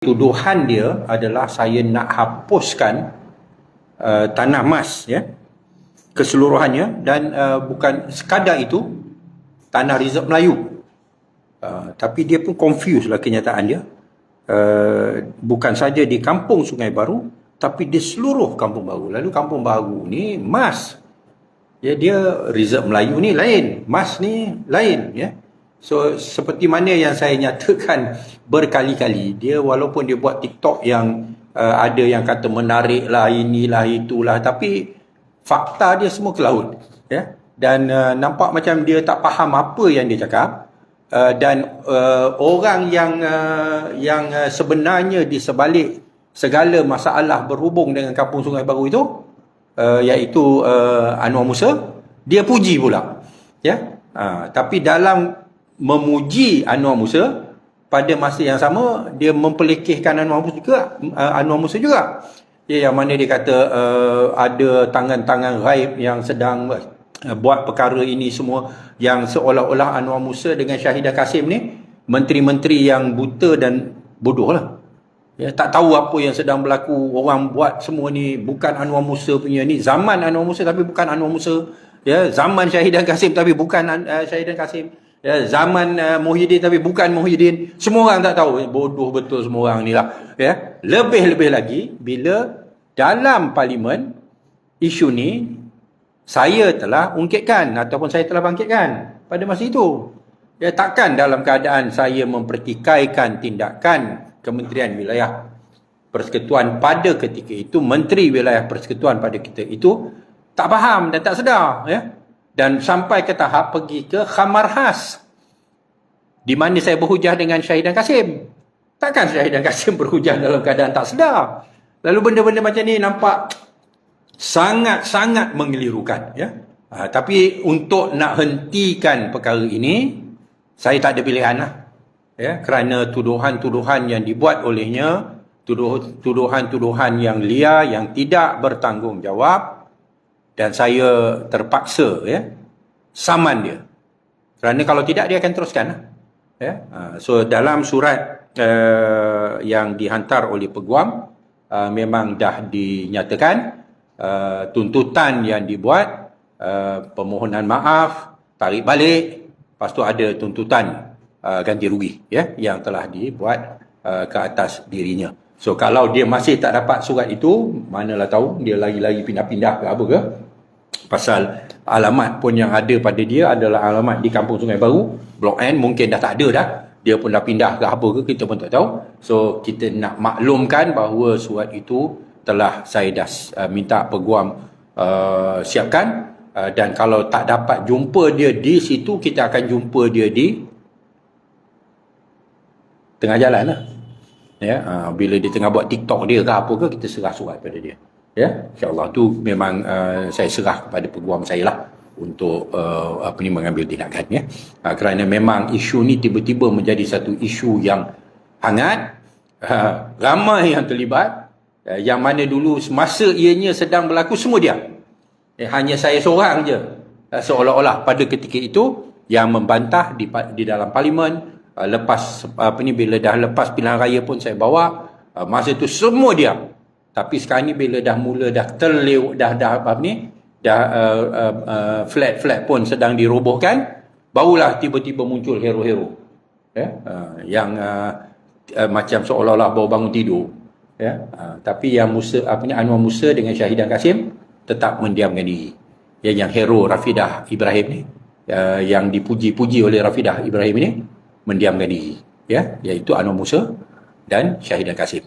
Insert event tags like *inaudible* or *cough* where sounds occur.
tuduhan dia adalah saya nak hapuskan uh, tanah mas ya keseluruhannya dan uh, bukan sekadar itu tanah reserve Melayu. Uh, tapi dia pun confuse lah kenyataan dia. Uh, bukan saja di kampung Sungai Baru tapi di seluruh kampung baru. Lalu kampung baru ni mas. Ya dia reserve Melayu ni lain mas ni lain ya So seperti mana yang saya nyatakan berkali-kali dia walaupun dia buat TikTok yang uh, ada yang kata menarik lah inilah itulah tapi fakta dia semua ke laut ya. Dan uh, nampak macam dia tak faham apa yang dia cakap uh, dan uh, orang yang uh, yang uh, sebenarnya di sebalik segala masalah berhubung dengan kampung Sungai Baru itu uh, iaitu uh, Anwar Musa dia puji pula ya. Uh, tapi dalam memuji Anwar Musa pada masa yang sama dia mempelekehkan Anwar Musa juga uh, Anwar Musa juga. Ya, yang mana dia kata uh, ada tangan-tangan gaib yang sedang uh, buat perkara ini semua yang seolah-olah Anwar Musa dengan Syahidah Kasim ni menteri-menteri yang buta dan bodoh lah. Ya, tak tahu apa yang sedang berlaku orang buat semua ni bukan Anwar Musa punya ni. Zaman Anwar Musa tapi bukan Anwar Musa. Ya zaman Syahidah Kasim tapi bukan uh, Syahidah Kasim Ya, zaman uh, Muhyiddin tapi bukan Muhyiddin. Semua orang tak tahu. Bodoh betul semua orang ni lah. Ya. Lebih-lebih lagi, bila dalam parlimen, isu ni, saya telah ungkitkan ataupun saya telah bangkitkan pada masa itu. Ya, takkan dalam keadaan saya mempertikaikan tindakan Kementerian Wilayah Persekutuan pada ketika itu, Menteri Wilayah Persekutuan pada ketika itu, tak faham dan tak sedar. Ya dan sampai ke tahap pergi ke khamar khas. Di mana saya berhujah dengan Syahidan Kasim. Takkan Syahidan Kasim *laughs* berhujah dalam keadaan tak sedar. Lalu benda-benda macam ni nampak sangat-sangat mengelirukan ya. Ha, tapi untuk nak hentikan perkara ini saya tak ada pilihan lah ya. Kerana tuduhan-tuduhan yang dibuat olehnya tuduhan-tuduhan yang liar yang tidak bertanggungjawab dan saya terpaksa ya saman dia. Kerana kalau tidak dia akan teruskan ya? Ha, so dalam surat uh, yang dihantar oleh peguam uh, memang dah dinyatakan uh, tuntutan yang dibuat uh, permohonan maaf tarik balik lepas tu ada tuntutan uh, ganti rugi ya yang telah dibuat uh, ke atas dirinya. So kalau dia masih tak dapat surat itu manalah tahu dia lagi-lagi pindah-pindah ke apa ke pasal alamat pun yang ada pada dia adalah alamat di kampung Sungai Baru Blok N mungkin dah tak ada dah. Dia pun dah pindah ke apa ke kita pun tak tahu. So kita nak maklumkan bahawa surat itu telah saya dah uh, minta peguam uh, siapkan. Uh, dan kalau tak dapat jumpa dia di situ kita akan jumpa dia di tengah jalan lah. Ya uh, bila dia tengah buat TikTok dia ke apa ke kita serah surat pada dia ya? Insyaallah. Tu memang uh, saya serah kepada peguam saya lah untuk uh, apa ni mengambil tindakan ya. Uh, kerana memang isu ni tiba-tiba menjadi satu isu yang hangat uh, ramai yang terlibat uh, yang mana dulu semasa ianya sedang berlaku semua dia eh, hanya saya seorang je uh, seolah-olah pada ketika itu yang membantah di di dalam parlimen uh, lepas apa ni bila dah lepas pilihan raya pun saya bawa uh, masa itu semua dia tapi sekarang ni bila dah mula dah terlewat dah dah apa ni dah uh, uh, uh, flat flat pun sedang dirobohkan barulah tiba-tiba muncul hero-hero. Ya uh, yang uh, uh, macam seolah-olah baru bangun tidur. Ya uh, tapi yang Musa apa ni Anwar Musa dengan Syahidan Kasim tetap mendiamkan diri. Ya yang hero Rafidah Ibrahim ni uh, yang dipuji-puji oleh Rafidah Ibrahim ni mendiamkan diri. Ya iaitu Anwar Musa dan Syahidan Kasim